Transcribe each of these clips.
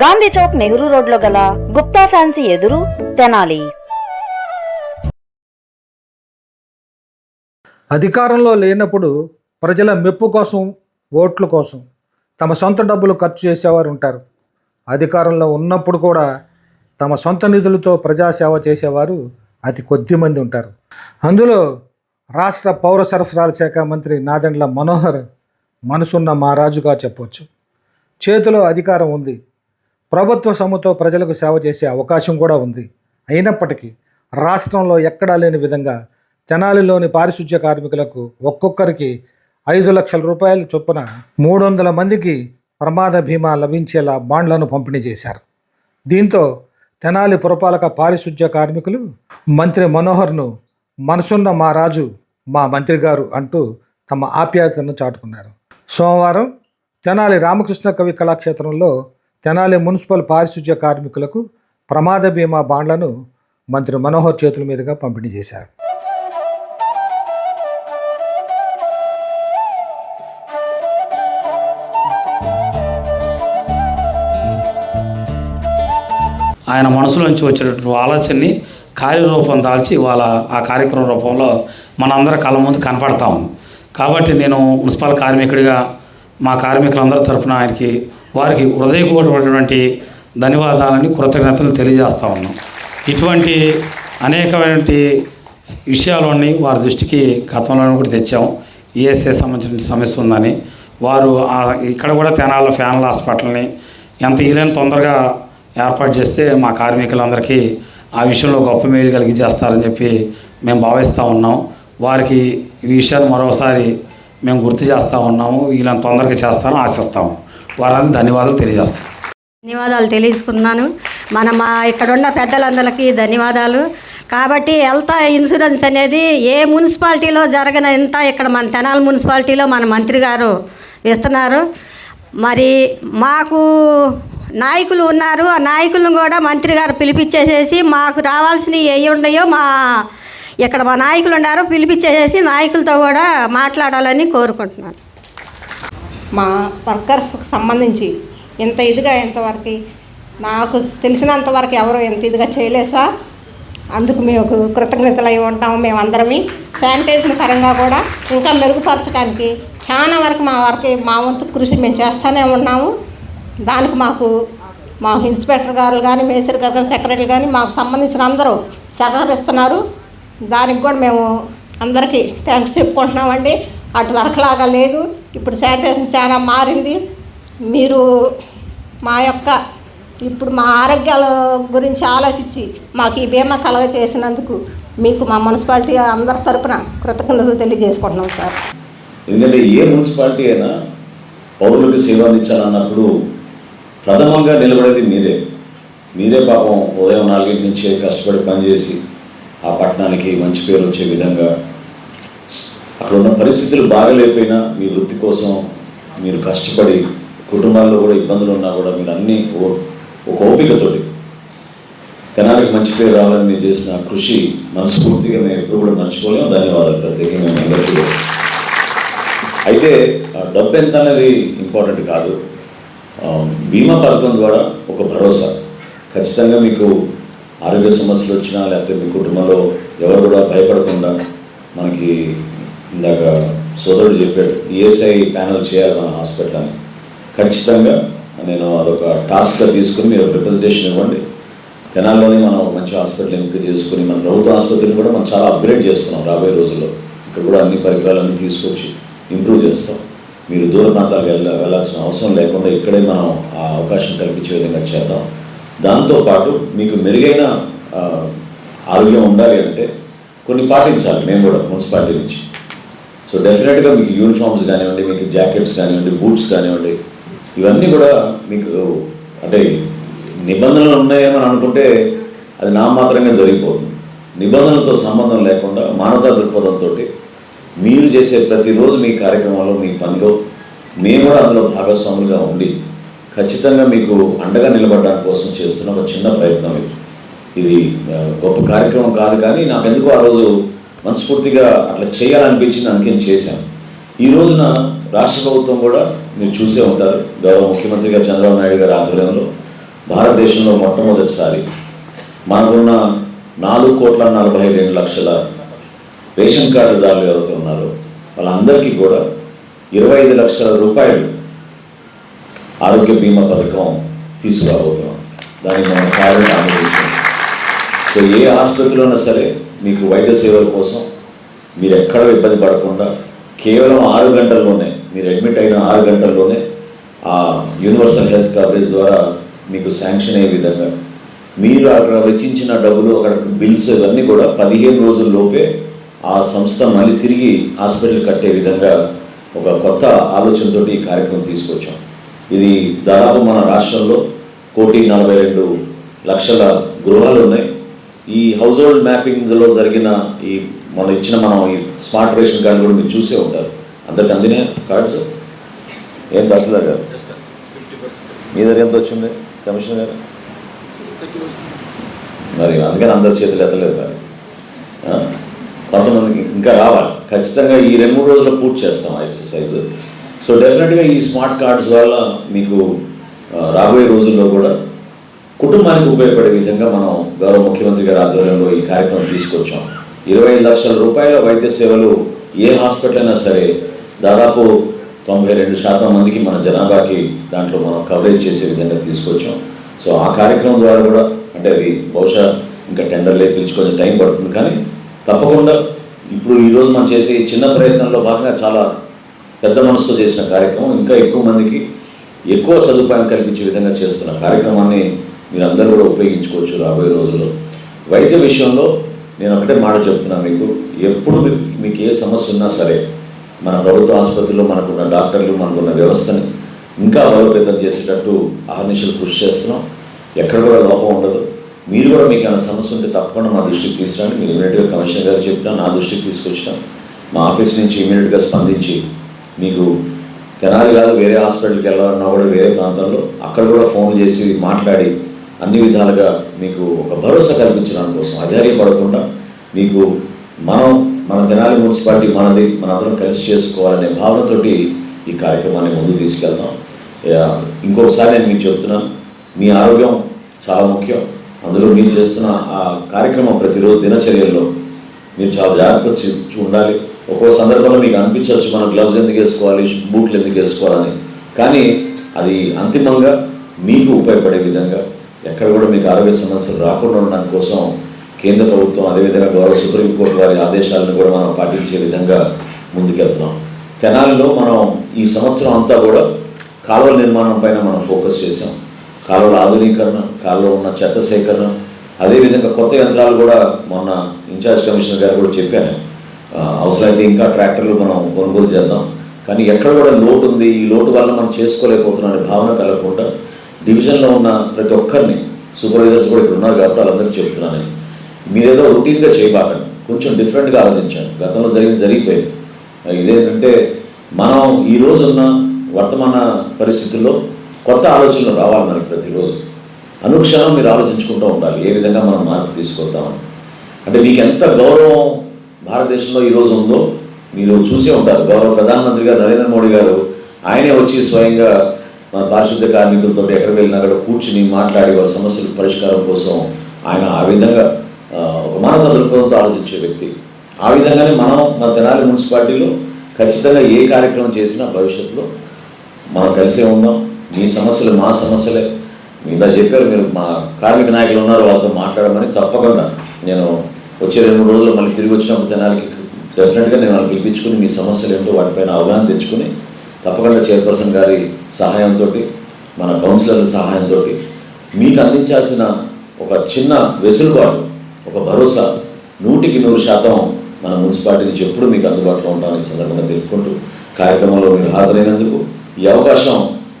గాంధీ చౌక్ నెహ్రూ రోడ్లో గల గుప్తా ఫ్యాన్సీ ఎదురు తెనాలి. అధికారంలో లేనప్పుడు ప్రజల మెప్పు కోసం ఓట్ల కోసం తమ సొంత డబ్బులు ఖర్చు చేసేవారు ఉంటారు. అధికారంలో ఉన్నప్పుడు కూడా తమ సొంత నిధులతో ప్రజాసేవ చేసేవారు అతి కొద్ది మంది ఉంటారు. అందులో రాష్ట్ర పౌర సరఫరాల శాఖ మంత్రి నాదెండ్ల మనోహర్ మనసున్న మహారాజుగా చెప్పవచ్చు చేతిలో అధికారం ఉంది. ప్రభుత్వ సొమ్ముతో ప్రజలకు సేవ చేసే అవకాశం కూడా ఉంది. అయినప్పటికీ రాష్ట్రంలో ఎక్కడా లేని విధంగా తెనాలిలోని పారిశుధ్య కార్మికులకు ఒక్కొక్కరికి ఐదు లక్షల రూపాయల చొప్పున మూడు వందల మందికి ప్రమాద బీమా లభించేలా బాండ్లను పంపిణీ చేశారు. దీంతో తెనాలి పురపాలక పారిశుధ్య కార్మికులు మంత్రి మనోహర్ను మనసున్న మా రాజు మా మంత్రి గారు అంటూ తమ ఆప్యాయతను చాటుకున్నారు. సోమవారం తెనాలి రామకృష్ణ కవి కళాక్షేత్రంలో తెనాలి మున్సిపల్ పారిశుధ్య కార్మికులకు ప్రమాద బీమా బాండ్లను మంత్రి మనోహర్ చేతుల మీదుగా పంపిణీ చేశారు. ఆయన మనసులోంచి వచ్చేటటువంటి ఆలోచనని కార్యరూపం దాల్చి వాళ్ళ ఆ కార్యక్రమం రూపంలో మనందరి కళ్ళ ముందు కనపడతా ఉంది. కాబట్టి నేను మున్సిపల్ కార్మికుడిగా మా కార్మికులందరి తరపున ఆయనకి వారికి హృదయపూర్వకమైనటువంటి ధన్యవాదాలని కృతజ్ఞతలు తెలియజేస్తూ ఉన్నాం. ఇటువంటి అనేకమైనటువంటి విషయాలన్నీ వారి దృష్టికి గతంలో కూడా తెచ్చాము ఈఎస్ఏ సంబంధించిన సమస్య ఉందని. వారు ఇక్కడ కూడా తెనాల ఫ్యానల్ హాస్పిటల్ని ఎంత వీలైన తొందరగా ఏర్పాటు చేస్తే మా కార్మికులందరికీ ఆ విషయంలో గొప్ప మేలు కలిగి చేస్తారని చెప్పి మేము భావిస్తూ ఉన్నాం. వారికి ఈ విషయాన్ని మరోసారి మేము గుర్తు చేస్తూ ఉన్నాము. వీళ్ళని తొందరగా చేస్తారని ఆశిస్తాము వారందరికీ ధన్యవాదాలు తెలియజేస్తాం ధన్యవాదాలు తెలియజేసుకున్నాను మన మా ఇక్కడున్న పెద్దలందరికీ ధన్యవాదాలు. కాబట్టి హెల్త్ ఇన్సూరెన్స్ అనేది ఏ మున్సిపాలిటీలో జరగని ఇంత ఇక్కడ మన తెనాలి మున్సిపాలిటీలో మన మంత్రి గారు ఇస్తున్నారు మరి మాకు నాయకులు ఉన్నారు. ఆ నాయకులను కూడా మంత్రి గారు పిలిపించేసేసి మాకు రావాల్సినవి ఏ ఉన్నాయో మా ఇక్కడ మా నాయకులు ఉన్నారు. పిలిపించేసేసి నాయకులతో కూడా మాట్లాడాలని కోరుకుంటున్నాను. మా వర్కర్స్కి సంబంధించి ఇంత ఇదిగా ఇంతవరకు నాకు తెలిసినంతవరకు ఎవరు ఎంత ఇదిగా చేయలేదు సార్. అందుకు మేము కృతజ్ఞతలు అయి ఉంటాము మేమందరమే. శానిటైజర్ పరంగా కూడా ఇంకా మెరుగుపరచడానికి చాలా వరకు మా వరకు మా వంతు కృషి మేము చేస్తూనే ఉన్నాము. దానికి మాకు మా ఇన్స్పెక్టర్ గారు కానీ మేస్త్రి గారు కానీ సెక్రటరీ కానీ మాకు సంబంధించిన అందరూ సహకరిస్తున్నారు. దానికి కూడా మేము అందరికీ థ్యాంక్స్ చెప్పుకుంటున్నామండి. అటు వరకులాగా లేదు. ఇప్పుడు శానిటేషన్ చాలా మారింది. మీరు మా యొక్క ఇప్పుడు మా ఆరోగ్యాల గురించి ఆలోచించి మాకు ఈ బీమా కలగ చేసినందుకు మీకు మా మున్సిపాలిటీ అందరి తరపున కృతజ్ఞతలు తెలియజేసుకుంటున్నాం సార్. ఎందుకంటే ఏ మున్సిపాలిటీ అయినా పౌరులకు సేవ అందించాలన్నప్పుడు ప్రథమంగా నిలబడేది మీరే. మీరే పాపం ఉదయం నాలుగింటి నుంచి కష్టపడి పనిచేసి ఆ పట్టణానికి మంచి పేరు వచ్చే విధంగా అక్కడ ఉన్న పరిస్థితులు బాగలేకపోయినా మీ వృత్తి కోసం మీరు కష్టపడి కుటుంబాల్లో కూడా ఇబ్బందులు ఉన్నా కూడా మీరు అన్నీ ఓ- ఒక ఓపికతోటి తెనాలికి మంచి పేరు రావాలని మీరు చేసిన కృషి మనస్ఫూర్తిగా మేము ఎప్పుడు కూడా మర్చిపోలేము. ధన్యవాదాలు ప్రత్యేకంగా మీ అయితే ఆ డబ్బు ఎంత అనేది ఇంపార్టెంట్ కాదు. బీమా పథకం ద్వారా ఒక భరోసా. ఖచ్చితంగా మీకు ఆరోగ్య సమస్యలు వచ్చినా లేకపోతే మీ కుటుంబంలో ఎవరు కూడా భయపడకుండా మనకి ఇందాక సోదరుడు చెప్పాడు ఈఎస్ఐ ప్యానల్ చేయాలి మన హాస్పిటల్ అని. ఖచ్చితంగా నేను అదొక టాస్క్గా తీసుకుని మీరు రిప్రజెంటేషన్ ఇవ్వండి. తెనాల్లోనే మనం ఒక మంచి హాస్పిటల్ ఎంపిక చేసుకుని మన ప్రభుత్వ ఆసుపత్రిని కూడా మనం చాలా అప్గ్రేడ్ చేస్తున్నాం రాబోయే రోజుల్లో. ఇక్కడ కూడా అన్ని పరికరాలన్నీ తీసుకొచ్చి ఇంప్రూవ్ చేస్తాం. మీరు దూర ప్రాంతాలకు వెళ్ళ వెళ్ళాల్సిన అవసరం లేకుండా ఇక్కడే మనం ఆ అవకాశం కల్పించే విధంగా చేద్దాం. దాంతోపాటు మీకు మెరుగైన ఆరోగ్యం ఉండాలి అంటే కొన్ని పాటించాలి మేము కూడా మున్సిపాలిటీ నుంచి. సో డెఫినెట్గా మీకు యూనిఫామ్స్ కానివ్వండి మీకు జాకెట్స్ కానివ్వండి బూట్స్ కానివ్వండి ఇవన్నీ కూడా మీకు అంటే నిబంధనలు ఉన్నాయేమని అనుకుంటే అది నా మాత్రమే జరిగిపోతుంది. నిబంధనలతో సంబంధం లేకుండా మానవతా దృక్పథంతో మీరు చేసే ప్రతిరోజు మీ కార్యక్రమంలో మీ పనిలో మేము కూడా అందులో భాగస్వాములుగా ఉండి ఖచ్చితంగా మీకు అండగా నిలబడడానికి కోసం చేస్తున్న ఒక చిన్న ప్రయత్నం ఇది. ఇది గొప్ప కార్యక్రమం కాదు కానీ నాకెందుకో ఆ రోజు మనస్ఫూర్తిగా అట్లా చేయాలనిపించింది అందుకని చేశాను ఈ రోజున రాష్ట్ర ప్రభుత్వం కూడా మీరు చూసే ఉంటారు. గౌరవ ముఖ్యమంత్రిగా చంద్రబాబు నాయుడు గారి ఆధ్వర్యంలో భారతదేశంలో మొట్టమొదటిసారి మనకున్న నాలుగు కోట్ల నలభై రెండు లక్షల రేషన్ కార్డుదారులు ఎవరైతే ఉన్నారో వాళ్ళందరికీ కూడా ఇరవై ఐదు లక్షల రూపాయలు ఆరోగ్య బీమా పథకం తీసుకురాబోతున్నాం. దానికి మనం కారణం సో ఏ ఆసుపత్రిలోనా సరే మీకు వైద్య సేవల కోసం మీరు ఎక్కడో ఇబ్బంది పడకుండా కేవలం ఆరు గంటల్లోనే మీరు అడ్మిట్ అయిన ఆరు గంటల్లోనే ఆ యూనివర్సల్ హెల్త్ కవరేజ్ ద్వారా మీకు శాంక్షన్ అయ్యే విధంగా మీరు అక్కడ వెచ్చించిన డబ్బులు అక్కడ బిల్స్ ఇవన్నీ కూడా పదిహేను రోజుల లోపే ఆ సంస్థ మళ్ళీ తిరిగి హాస్పిటల్ కట్టే విధంగా ఒక కొత్త ఆలోచనతో ఈ కార్యక్రమం తీసుకొచ్చాం. ఇది దాదాపు మన రాష్ట్రంలో కోటి నలభై రెండు లక్షల గృహాలు ఉన్నాయి. ఈ హౌస్ హోల్డ్ మ్యాపింగ్లో జరిగిన ఈ మనం ఇచ్చిన మనం ఈ స్మార్ట్ రేషన్ కార్డు కూడా మీరు చూసే ఉంటారు. అందరికి అందినే కార్డ్స్ ఏం తహసీల్దార్ గారు? మీ దగ్గర ఎంత వచ్చింది? కమిషనర్ గారు? మరి అందుకని అందరి చేతులు ఎత్తలేదు మరి? కొంతమందికి ఇంకా రావాలి. ఖచ్చితంగా ఈ రెండు మూడు రోజుల్లో పూర్తి చేస్తాం ఆ ఎక్సర్సైజ్ సో డెఫినెట్గా ఈ స్మార్ట్ కార్డ్స్ వల్ల మీకు రాబోయే రోజుల్లో కూడా కుటుంబానికి ఉపయోగపడే విధంగా మనం గౌరవ ముఖ్యమంత్రి గారి ఆధ్వర్యంలో ఈ కార్యక్రమం తీసుకొచ్చాం. ఇరవై ఐదు లక్షల రూపాయల వైద్య సేవలు ఏ హాస్పిటల్ అయినా సరే దాదాపు తొంభై రెండు శాతం మందికి మన జనాభాకి దాంట్లో మనం కవరేజ్ చేసే విధంగా తీసుకొచ్చాం. సో ఆ కార్యక్రమం ద్వారా కూడా అంటే అది బహుశా ఇంకా టెండర్లే పిలుచుకొని టైం పడుతుంది. కానీ తప్పకుండా ఇప్పుడు ఈరోజు మనం చేసే చిన్న ప్రయత్నంలో భాగంగా చాలా పెద్ద మనసుతో చేసిన కార్యక్రమం. ఇంకా ఎక్కువ మందికి ఎక్కువ సదుపాయం కల్పించే విధంగా చేస్తున్న కార్యక్రమాన్ని మీరందరూ కూడా ఉపయోగించుకోవచ్చు రాబోయే రోజుల్లో. వైద్య విషయంలో నేను ఒకటే మాట చెప్తున్నా మీకు. ఎప్పుడు మీకు మీకు ఏ సమస్య ఉన్నా సరే మన ప్రభుత్వ ఆసుపత్రిలో మనకున్న డాక్టర్లు మనకున్న వ్యవస్థని ఇంకా బలోపేతం చేసేటట్టు అహర్నిశలు కృషి చేస్తున్నాం. ఎక్కడ కూడా లోపం ఉండదు. మీరు కూడా మీకు ఏమైనా సమస్య ఉంటే తప్పకుండా మా దృష్టికి తీసుకురండి. మీరు ఇమీడియట్గా కమిషనర్ గారు చెప్పినా నా దృష్టికి తీసుకొచ్చినాం మా ఆఫీస్ నుంచి ఇమీడియట్గా స్పందించి మీకు తెనాలి కాదు వేరే హాస్పిటల్కి వెళ్ళాలన్నా కూడా వేరే ప్రాంతాల్లో అక్కడ కూడా ఫోన్ చేసి మాట్లాడి అన్ని విధాలుగా మీకు ఒక భరోసా కల్పించడం కోసం అధైర్యపడకుండా మీకు మనం మన తెనాలి మున్సిపాలిటీ మనది మనందరం కలిసి చేసుకోవాలనే భావనతోటి ఈ కార్యక్రమాన్ని ముందుకు తీసుకెళ్తాం. ఇంకొకసారి నేను మీకు చెప్తున్నాను మీ ఆరోగ్యం చాలా ముఖ్యం. అందులో మీరు చేస్తున్న ఆ కార్యక్రమం ప్రతిరోజు దినచర్యల్లో మీరు చాలా జాగ్రత్తగా ఉండాలి. ఒక్కో సందర్భంలో మీకు అనిపించవచ్చు మనం గ్లవ్స్ ఎందుకు వేసుకోవాలి బూట్లు ఎందుకు వేసుకోవాలని. కానీ అది అంతిమంగా మీకు ఉపయోగపడే విధంగా ఎక్కడ కూడా మీకు ఆరోగ్య సమస్యలు రాకుండా ఉండడం కోసం కేంద్ర ప్రభుత్వం అదేవిధంగా గౌరవ సుప్రీంకోర్టు వారి ఆదేశాలను కూడా మనం పాటించే విధంగా ముందుకెళ్తున్నాం. తెనాలిలో మనం ఈ సంవత్సరం అంతా కూడా కాలువల నిర్మాణం పైన మనం ఫోకస్ చేసాం కాలువల ఆధునీకరణ కాలువలో ఉన్న చెత్త సేకరణ అదేవిధంగా కొత్త యంత్రాలు కూడా మొన్న ఇన్ఛార్జ్ కమిషనర్ గారు కూడా చెప్పాను అవసరమైతే ఇంకా ట్రాక్టర్లు మనం కొనుగోలు చేద్దాం. కానీ ఎక్కడ కూడా లోటు ఉంది. ఈ లోటు వల్ల మనం చేసుకోలేకపోతున్నాం అనే భావన కలగకుండా డివిజన్లో ఉన్న ప్రతి ఒక్కరిని సూపర్వైజర్స్ కూడా ఇక్కడ ఉన్నారు కాబట్టి వాళ్ళందరికీ చెప్తున్నాను మీరేదో రొటీన్గా చేయబాకండి. కొంచెం డిఫరెంట్గా ఆలోచించాను గతంలో జరిగింది జరిగిపోయింది. ఇదేంటంటే మనం ఈ రోజున్న వర్తమాన పరిస్థితుల్లో కొత్త ఆలోచనలు రావాలి మనకి ప్రతిరోజు. అనుక్షణం మీరు ఆలోచించుకుంటూ ఉండాలి. ఏ విధంగా మనం మార్పు తీసుకొద్దామని. అంటే మీకు ఎంత గౌరవం భారతదేశంలో ఈరోజు ఉందో మీరు చూసే ఉంటారు. గౌరవ ప్రధానమంత్రి గారు నరేంద్ర మోడీ గారు ఆయనే వచ్చి స్వయంగా మన పారిశుద్ధ్య కార్మికులతో ఎక్కడికి వెళ్ళినా అక్కడ కూర్చుని మాట్లాడి వారి సమస్యల పరిష్కారం కోసం ఆయన ఆ విధంగా ఒక మానవ దృక్పథంతో ఆలోచించే వ్యక్తి. ఆ విధంగానే మనం మన తెనాలి మున్సిపాలిటీలో ఖచ్చితంగా ఏ కార్యక్రమం చేసినా భవిష్యత్తులో మనం కలిసే ఉన్నాం. మీ సమస్యలు మా సమస్యలే. ఇందా చెప్పారు మీరు మా కార్మిక నాయకులు ఉన్నారు వాళ్ళతో మాట్లాడమని తప్పకుండా నేను వచ్చే రెండు మూడు రోజులు మళ్ళీ తిరిగి వచ్చినప్పుడు తెనాలికి డెఫినెట్గా నేను వాళ్ళు పిలిపించుకుని మీ సమస్యలు ఏంటో వాటిపైన అవగాహన తెచ్చుకుని తప్పకుండా చైర్పర్సన్ గారి సహాయంతో మన కౌన్సిలర్ల సహాయంతో మీకు అందించాల్సిన ఒక చిన్న వెసులుబాటు ఒక భరోసా నూటికి నూరు శాతం మన మున్సిపాలిటీ నుంచి ఎప్పుడు మీకు అందుబాటులో ఉంటామని సందర్భంగా తెలుపుకుంటూ కార్యక్రమంలో మీరు హాజరైనందుకు ఈ అవకాశం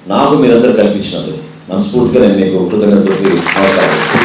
నాకు మీరందరూ కల్పించినందుకు మనస్ఫూర్తిగా నేను మీకు కృతజ్ఞతలు నమస్కారం